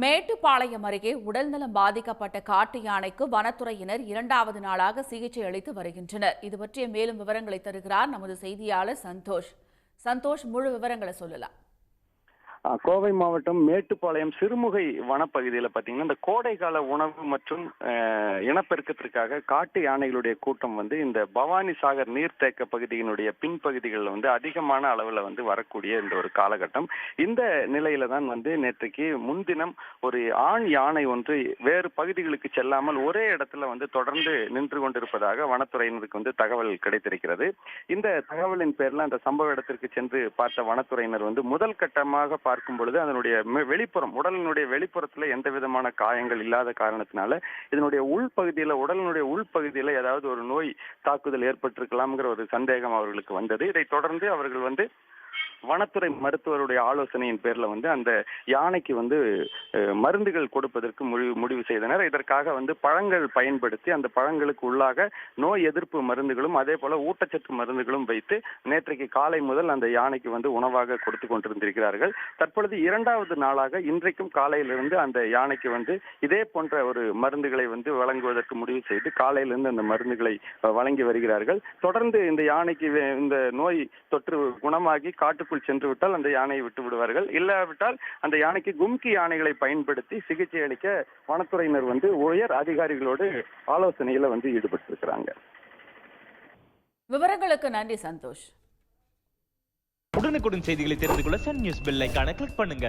மேட்டுப்பாளையம் அருகே உடல்நலம் பாதிக்கப்பட்ட காட்டு யானைக்கு வனத்துறையினர் இரண்டாவது நாளாக சிகிச்சை அளித்து வருகின்றனர். இது பற்றிய மேலும் விவரங்களை தருகிறார் நமது செய்தியாளர் சந்தோஷ். சந்தோஷ் முழு விவரங்களை சொல்லலாம். கோவை மாவட்டம் மேட்டுப்பாளையம் சிறுமுகை வனப்பகுதியில் பார்த்தீங்கன்னா இந்த கோடைக்கால உணவு மற்றும் இனப்பெருக்கத்திற்காக காட்டு யானைகளுடைய கூட்டம் வந்து இந்த பவானி சாகர் நீர்த்தேக்க பகுதியினுடைய பின்பகுதிகளில் வந்து அதிகமான அளவில் வந்து வரக்கூடிய இந்த ஒரு காலகட்டம். இந்த நிலையில தான் வந்து நேற்றைக்கு முன்தினம் ஒரு ஆண் யானை ஒன்று வேறு பகுதிகளுக்கு செல்லாமல் ஒரே இடத்துல வந்து தொடர்ந்து நின்று கொண்டிருப்பதாக வனத்துறையினருக்கு வந்து தகவல் கிடைத்திருக்கிறது. இந்த தகவலின் பேரில் அந்த சம்பவ இடத்திற்கு சென்று பார்த்த வனத்துறையினர் வந்து முதல் கட்டமாக பார்க்கும் பொழுது அதனுடைய வெளிப்புறம் உடலினுடைய வெளிப்புறத்துல எந்த விதமான காயங்கள் இல்லாத காரணத்தினால இதனுடைய உள்பகுதியில உடலினுடைய உள்பகுதியில ஏதாவது ஒரு நோய் தாக்குதல் ஏற்பட்டிருக்கலாம்ங்கிற ஒரு சந்தேகம் அவர்களுக்கு வந்தது. இதை தொடர்ந்து அவர்கள் வந்து வனத்துறை மருத்துவருடைய ஆலோசனையின் பேர்ல வந்து அந்த யானைக்கு வந்து மருந்துகள் கொடுப்பதற்கு முடிவு முடிவு செய்தனர். இதற்காக வந்து பழங்கள் பயன்படுத்தி அந்த பழங்களுக்கு உள்ளாக நோய் எதிர்ப்பு மருந்துகளும் அதே போல ஊட்டச்சத்து மருந்துகளும் வைத்து நேற்றைக்கு காலை முதல் அந்த யானைக்கு வந்து உணவாக கொடுத்து கொண்டிருந்திருக்கிறார்கள். தற்பொழுது இரண்டாவது நாளாக இன்றைக்கும் காலையிலிருந்து அந்த யானைக்கு வந்து இதே போன்ற ஒரு மருந்துகளை வந்து வழங்குவதற்கு முடிவு செய்து காலையிலிருந்து அந்த மருந்துகளை வழங்கி வருகிறார்கள். தொடர்ந்து இந்த யானைக்கு இந்த நோய் தொற்று குணமாகி காட்டுக்குள் சென்று விட்டால் அந்த யானையை விட்டு விடுவார்கள். இல்லாவிட்டால் அந்த யானைக்கு கும்கி யானைகளை பயன்படுத்தி சிகிச்சை அளிக்க வனத்துறையினர் வந்து உயர் அதிகாரிகளோடு ஆலோசனையில வந்து ஈடுபட்டிருக்கிறாங்க. விவரங்களுக்கு நன்றி சந்தோஷ். உடனுக்குடன் செய்திகளை தெரிந்து கொள்ள சன் நியூஸ் பெல் ஐகானை கிளிக் பண்ணுங்க.